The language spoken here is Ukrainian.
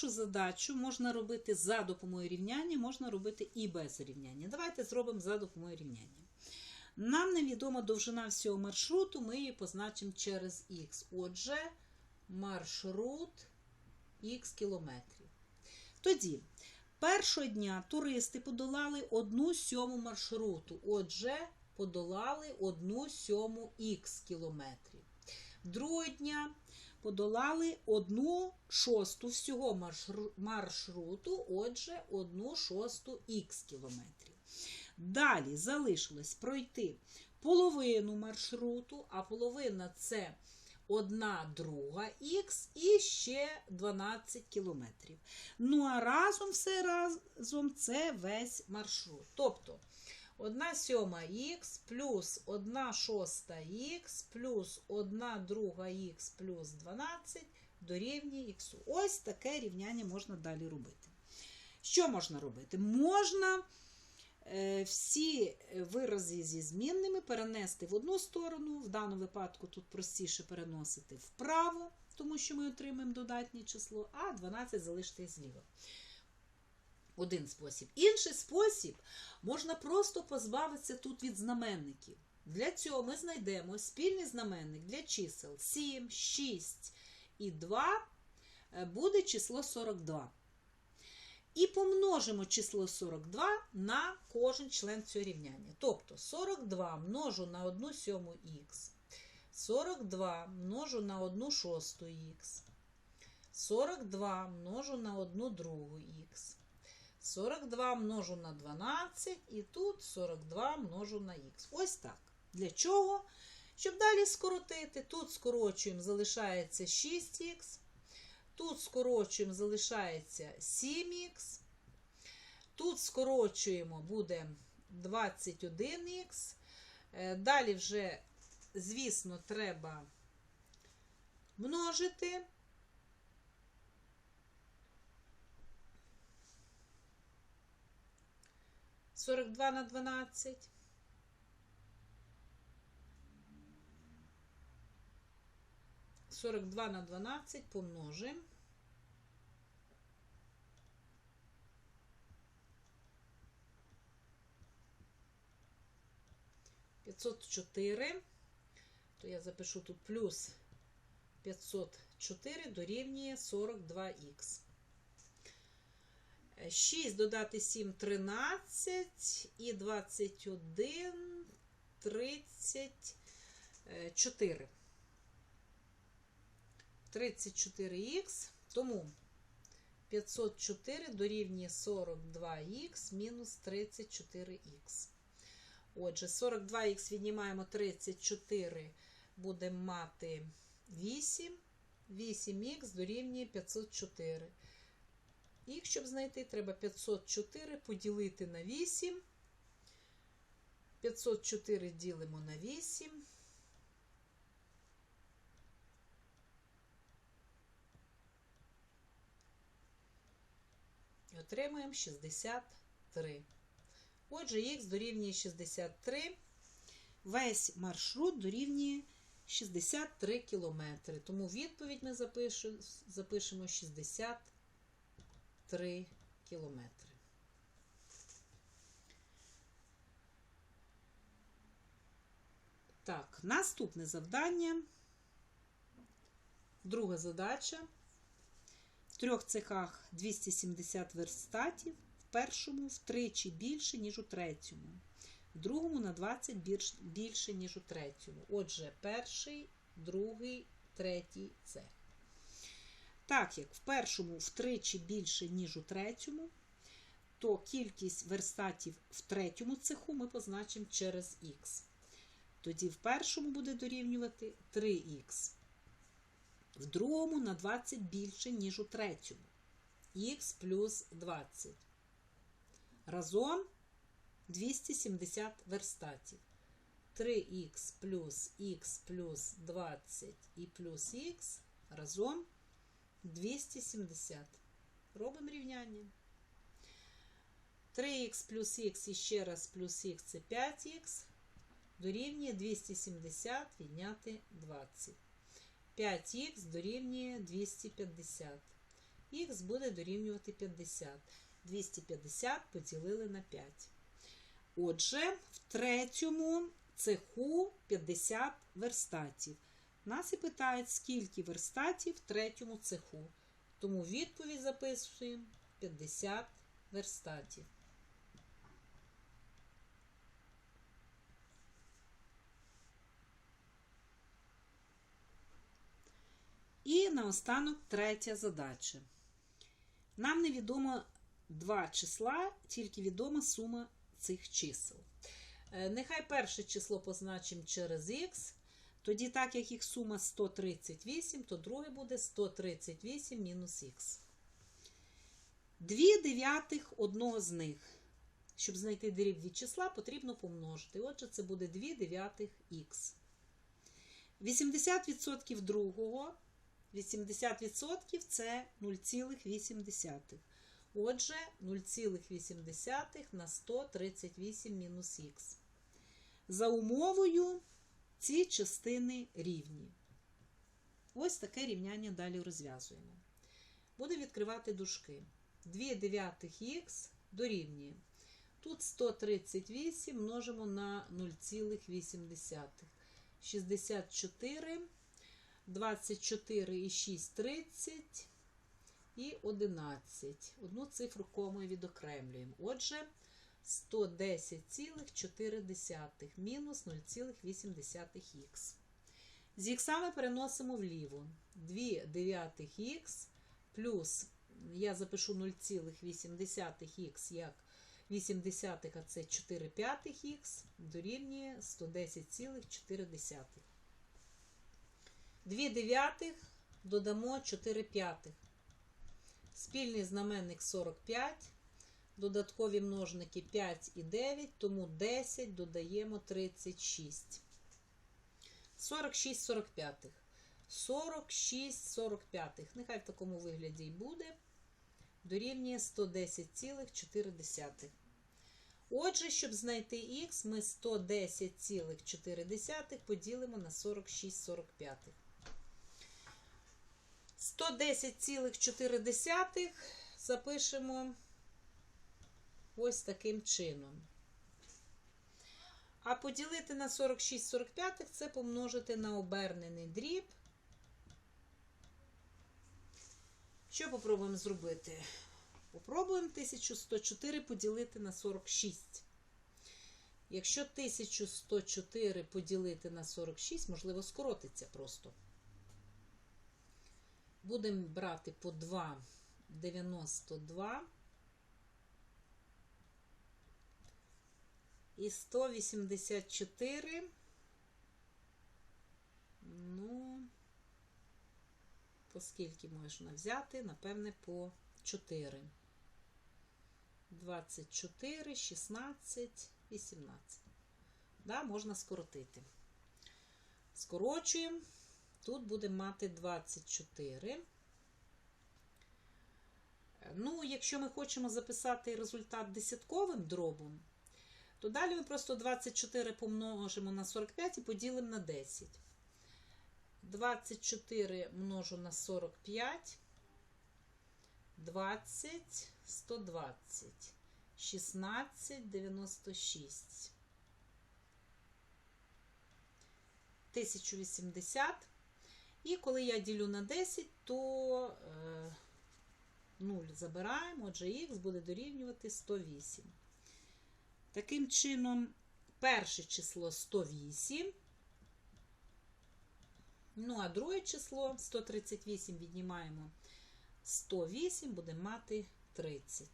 першу задачу можна робити за допомогою рівняння, можна робити і без рівняння. Давайте зробимо за допомогою рівняння. Нам невідома довжина всього маршруту, ми її позначимо через х. Отже, маршрут х кілометрів. Тоді, першого дня туристи подолали одну сьому маршруту. Отже, подолали одну сьому х кілометрів. Другого дня подолали одну шосту всього маршруту, отже, одну шосту х кілометрів. Далі залишилось пройти половину маршруту, а половина це одна друга х і ще 12 кілометрів. Ну а разом все разом це весь маршрут. Тобто 1 сьома х плюс 1 шоста х плюс 1 друга х плюс 12 дорівнює х. Ось таке рівняння можна далі робити. Що можна робити? Можна е, всі вирази зі змінними перенести в одну сторону, в даному випадку тут простіше переносити вправо, тому що ми отримаємо додатнє число, а 12 залишити зліва. Один спосіб. Інший спосіб можна просто позбавитися тут від знаменників. Для цього ми знайдемо спільний знаменник для чисел 7, 6 і 2 е, буде число 42. І помножимо число 42 на кожен член цього рівняння. Тобто 42 множу на 1 сьому х, 42 множу на 1 шосту х, 42 множу на 1 другу х. 42 множу на 12 і тут 42 множу на х. Ось так. Для чого? Щоб далі скоротити. Тут скорочуємо, залишається 6х. Тут скорочуємо, залишається 7х. Тут скорочуємо, буде 21х. Е, Далі вже, звісно, треба множити. Сорок два на дванадцять. Сорок два на дванадцять помножимо. П'ятсот чотири. То я запишу тут плюс 504 дорівнює 42х. 6 додати 7 13 і 21 34. 34х, тому 504 дорівнює 42х мінус 34х. Отже, 42х віднімаємо 34, будемо мати 8. 8х дорівнює 504. Їх, щоб знайти, треба 504 поділити на 8. 504 ділимо на 8. І отримаємо 63. Отже, їх дорівнює 63. Весь маршрут дорівнює 63 кілометри. Тому відповідь ми запишемо 63. 3 кілометри. Так, наступне завдання. Друга задача. В трьох цехах 270 верстатів, в першому втричі більше, ніж у третьому, в другому на 20 більше, ніж у третьому. Отже, перший, другий, третій цех. Так як в першому втричі більше, ніж у третьому, то кількість верстатів в третьому цеху ми позначимо через х. Тоді в першому буде дорівнювати 3х. В другому на 20 більше, ніж у третьому. Х плюс 20. Разом 270 верстатів. 3х плюс х плюс 20 і плюс х разом 270. Робимо рівняння. 3х плюс х і ще раз плюс х це 5х. Дорівнює 270 відняти 20. 5х дорівнює 250. х буде дорівнювати 50. 250 поділили на 5. Отже, в третьому цеху 50 верстатів. Нас і питають, скільки верстатів в третьому цеху. Тому відповідь записуємо 50 верстатів. І наостанок третя задача. Нам невідомо два числа, тільки відома сума цих чисел. Е, Нехай перше число позначимо через х. Тоді, так як їх сума 138, то друге буде 138 мінус х. Дві дев'ятих одного з них. Щоб знайти дріб від числа, потрібно помножити. Отже, це буде 2 дев'ятих х. 80% другого. 80% це 0,8. Отже, 0,8 на 138 мінус х. За умовою ці частини рівні. Ось таке рівняння далі розв'язуємо. Будемо відкривати дужки. 2 дев'ятих х дорівнює. Тут 138 множимо на 0,8. 64, 24 і 6 – 30 і 11. Одну цифру комою відокремлюємо. Отже, 110,4 мінус 0,8х. З іксами переносимо вліво. 2 дев'ятих х плюс, я запишу 0,8х як 8 а це 4 п'ятих х, дорівнює 110,4. 2 дев'ятих додамо 4 п'ятих. Спільний знаменник 45. Додаткові множники 5 і 9, тому 10 додаємо 36. 46 45. 46 45. Нехай в такому вигляді і буде. Дорівнює 110,4. Отже, щоб знайти х, ми 110,4 поділимо на 46 45. 110,4 запишемо ось таким чином. А поділити на 46 45 це помножити на обернений дріб. Що попробуємо зробити? Попробуємо 1104 поділити на 46. Якщо 1104 поділити на 46, можливо, скоротиться просто. Будемо брати по 2 і 184. Ну, по скільки можна взяти? Напевне, по 4. 24, 16, 18. Да, можна скоротити. Скорочуємо. Тут будемо мати 24. Ну, якщо ми хочемо записати результат десятковим дробом, то далі ми просто 24 помножимо на 45 і поділимо на 10. 24 множу на 45, 20, 120, 16, 96. 1080. І коли я ділю на 10, то е, 0 забираємо, отже, х буде дорівнювати 108. Таким чином, перше число 108. Ну, а друге число 138 віднімаємо 108, будемо мати 30.